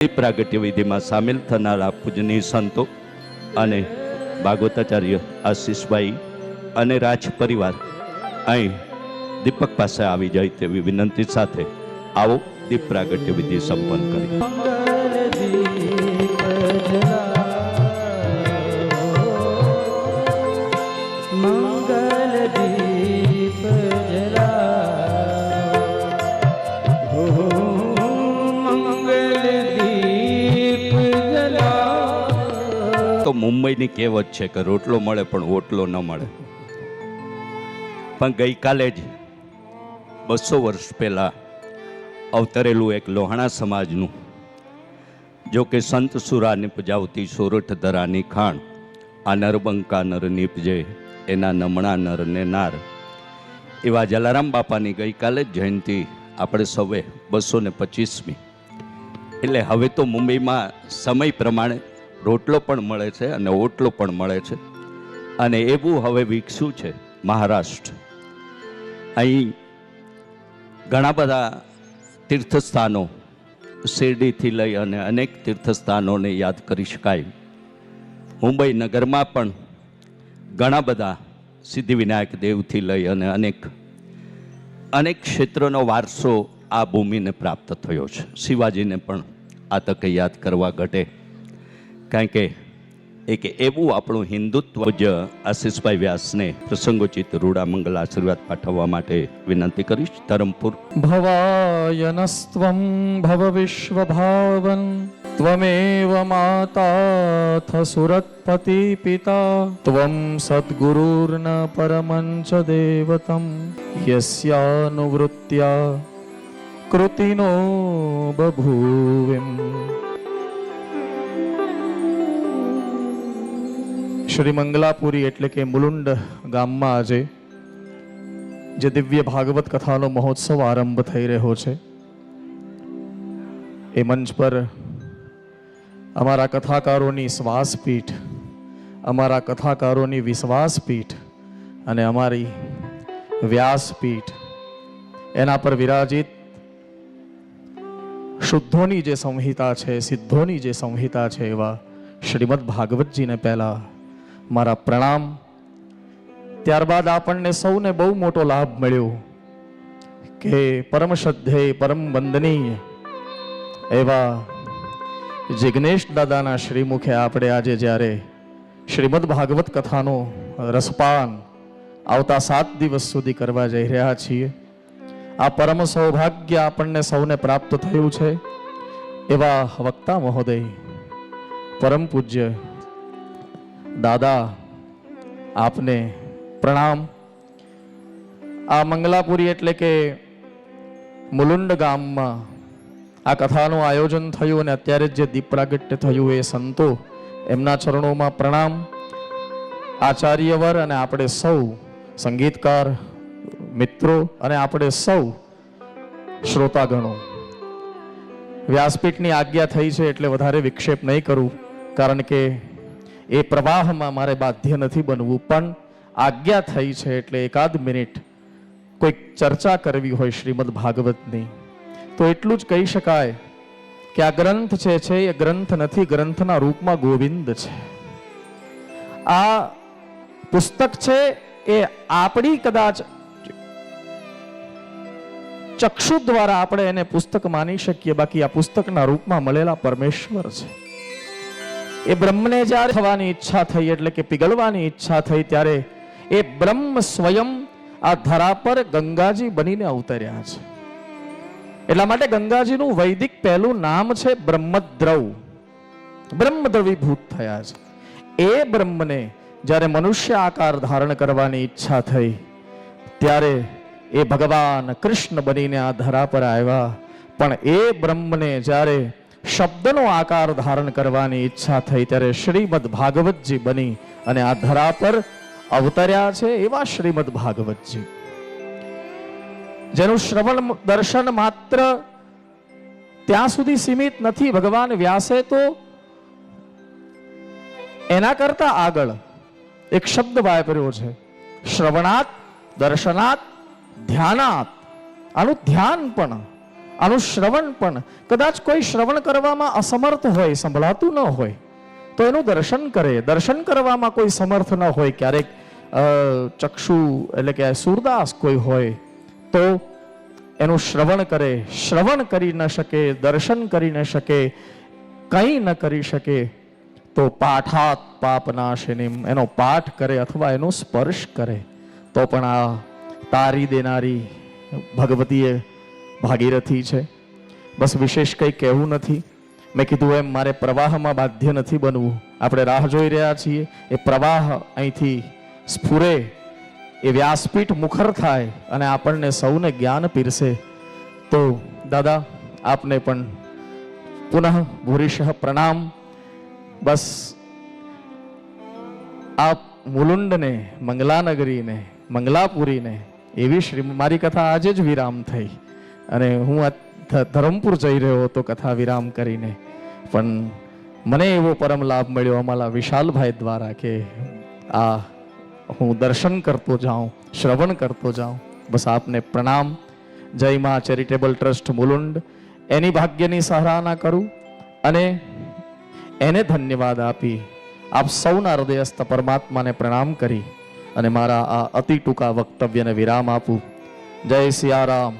પ્રાગટ્ય વિધિમાં સામેલ થનારા પૂજનીય સંતો અને ભાગવતાચાર્ય આશીષભાઈ અને રાજ પરિવાર અહીં દીપક પાસે આવી જાય તેવી વિનંતી સાથે આવો દીપ પ્રાગટ્ય વિધિ સંપન્ન કરી મુંબઈની કહેવત છે કે રોટલો મળે પણ ઓટલો ન મળે. પણ ગઈકાલે જ બસો વર્ષ પહેલાં અવતરેલું એક લોહાણા સમાજનું, જો કે સંત સુરાની પજાવતી સોરઠ ધરાની ખાણ, આ નરબંકા નર નીપજે, એના નમણા નર ને નાર. એવા જલારામ બાપાની ગઈકાલે જ જયંતિ આપણે સૌએ બસો ને પચીસમી. એટલે હવે તો મુંબઈમાં સમય પ્રમાણે રોટલો પણ મળે છે અને ઓટલો પણ મળે છે. અને એવું હવે વિકસ્યું છે મહારાષ્ટ્ર. અહીં ઘણા બધા તીર્થસ્થાનો શિરડીથી લઈ અને અનેક તીર્થસ્થાનોને યાદ કરી શકાય. મુંબઈ નગરમાં પણ ઘણા બધા સિદ્ધિવિનાયક દેવથી લઈ અને અનેક અનેક ક્ષેત્રનો વારસો આ ભૂમિને પ્રાપ્ત થયો છે. શિવાજીને પણ આ તકે યાદ કરવા ઘટે. કારણ કે એક એવું આપણું હિન્દુત્વ જ આશીષભાઈ વ્યાસને પ્રસંગોચિત રૂડા મંગલ આશીર્વાદ પાઠવવા માટે વિનંતી કરીશ ધરમપુર ભવાયનસ્ત્વમ ભવ વિશ્વભાવન ત્વમેવ માતાથ સુરત્પતિ પિતા ત્વમ સદ્ગુરુર્ન પરમં ચ દેવતમ યસ્યાનુવૃત્યા કૃતિનો બભૂવિમ શ્રી મંગલાપુરી એટલે કે મુલુંડ ગામમાં આજે જે દિવ્ય ભાગવત કથાનો મહોત્સવ આરંભ થઈ રહ્યો છે, એ મંચ પર અમારા કથાકારોની શ્વાસપીઠ, અમારા કથાકારોની વિશ્વાસપીઠ અને અમારી વ્યાસપીઠ, એના પર વિરાજિત શુદ્ધોની જે સંહિતા છે, સિદ્ધોની જે સંહિતા છે એવા શ્રીમદ ભાગવતજીને પહેલા મારા પ્રણામ. ત્યારબાદ આપણને સૌને બહુ મોટો લાભ મળ્યો કે પરમ શ્રદ્ધેય પરમ વંદનીય એવા જિગ્નેશ દાદાના શ્રીમુખે આપણે આજે જ્યારે શ્રીમદ ભાગવત કથાનો રસપાન આવતા સાત દિવસ સુધી કરવા જઈ રહ્યા છીએ, આ પરમ સૌભાગ્ય આપણને સૌને પ્રાપ્ત થયું છે એવા વક્તા મહોદય, પરમ પૂજ્ય દાદા, આપને પ્રણામ. આ મંગલાપુરી એટલે કે મુલુંડ ગામમાં આ કથાનું આયોજન થયું અને અત્યારે જે દીપ પ્રાગટ્ય થયું એ સંતો એમના ચરણોમાં પ્રણામ. આચાર્યવર અને આપણે સૌ સંગીતકાર મિત્રો અને આપણે સૌ શ્રોતાગણો. વ્યાસપીઠની આજ્ઞા થઈ છે એટલે વધારે વિક્ષેપ નહીં કરું, કારણ કે એ પ્રવાહમાં મારે બાધ્ય નથી બનવું, પણ આજ્ઞા થઈ છે એટલે એકાદ મિનિટ કોઈક ચર્ચા કરવી હોય શ્રીમદ ભાગવતની. તો એટલું જ કહી શકાય કે આ ગ્રંથ છે છે, એ ગ્રંથ નથી, ગ્રંથના રૂપમાં ગોવિંદ છે. આ પુસ્તક છે, એ આપણી કદાચ ચક્ષુ દ્વારા આપણે એને પુસ્તક માની શકીએ, બાકી આ પુસ્તકના રૂપમાં મળેલા પરમેશ્વર છે. એ બ્રહ્મને જ્યારે થવાની ઈચ્છા થઈ, એટલે કે પીગળવાની ઈચ્છા થઈ, ત્યારે એ બ્રહ્મ સ્વયં આ ધરા પર ગંગાજી બનીને અવતર્યા છે. એટલા માટે ગંગાજીનું વૈદિક પહેલું નામ છે બ્રહ્મદ્રવ બ્રહ્મદ્રવીભૂત થયા છે. એ બ્રહ્મને જ્યારે મનુષ્ય આકાર ધારણ કરવાની ઈચ્છા થઈ, ત્યારે એ ભગવાન કૃષ્ણ બનીને આ ધરા પર આવ્યા. પણ એ બ્રહ્મને જ્યારે શબ્દનો આકાર ધારણ કરવાની ઈચ્છા થઈ ત્યારે શ્રીમદ ભાગવતજી બની અને આ ધરા પર અવતર્યા છે એવા શ્રીમદ ભાગવતજી. જેનું શ્રવણ દર્શન માત્ર ત્યાં સુધી સીમિત નથી. ભગવાન વ્યાસે તો એના કરતા આગળ એક શબ્દ વાપર્યો છે. શ્રવણાત, દર્શનાત, ધ્યાનાત. આનું ધ્યાન પણ આનું શ્રવણ પણ કદાચ કોઈ શ્રવણ કરવામાં અસમર્થ હોય, સંભળાતું ન હોય, તો એનું દર્શન કરે. દર્શન કરવામાં કોઈ સમર્થ ન હોય, ક્યારેક ચક્ષુ એટલે કે સુરદાસ કોઈ હોય, તો એનું શ્રવણ કરે. શ્રવણ કરી ન શકે, દર્શન કરી ન શકે, કંઈ ન કરી શકે, તો પાઠાત પાપનાશિનીમ એનો પાઠ કરે અથવા એનો સ્પર્શ કરે. તો પણ આ તારી દેનારી ભગવતીએ ભાગીરથી છે. બસ વિશેષ કંઈ કહેવું નથી. મેં કીધું એમ, મારે પ્રવાહમાં બાધ્ય નથી બનવું. આપણે રાહ જોઈ રહ્યા છીએ. એ પ્રવાહ અહીંથી સ્ફુરે, એ વ્યાસપીઠ મુખર થાય અને આપણને સૌને જ્ઞાન પીરસે. તો દાદા, આપને પણ પુનઃ ભૂરીશ પ્રણામ. બસ આ મુલુંડને, મંગલાનગરીને, મંગલાપુરીને, એવી શ્રી, મારી કથા આજે જ વિરામ થઈ. અને હું આ ધરમપુર જઈ રહ્યો હતો કથા વિરામ કરીને. પણ મને એવો પરમ લાભ મળ્યો અમારા વિશાલભાઈ દ્વારા કે આ હું દર્શન કરતો જાઉં, શ્રવણ કરતો જાઉં. બસ આપને પ્રણામ. જય માં ચેરિટેબલ ટ્રસ્ટ મુલુંડ. એની ભાગ્યની સરાહના કરું અને એને ધન્યવાદ આપી. આપ સૌના હૃદયસ્થ પરમાત્માને પ્રણામ કરી અને મારા આ અતિ ટૂંકા વક્તવ્યને વિરામ આપું. જય સિયારામ.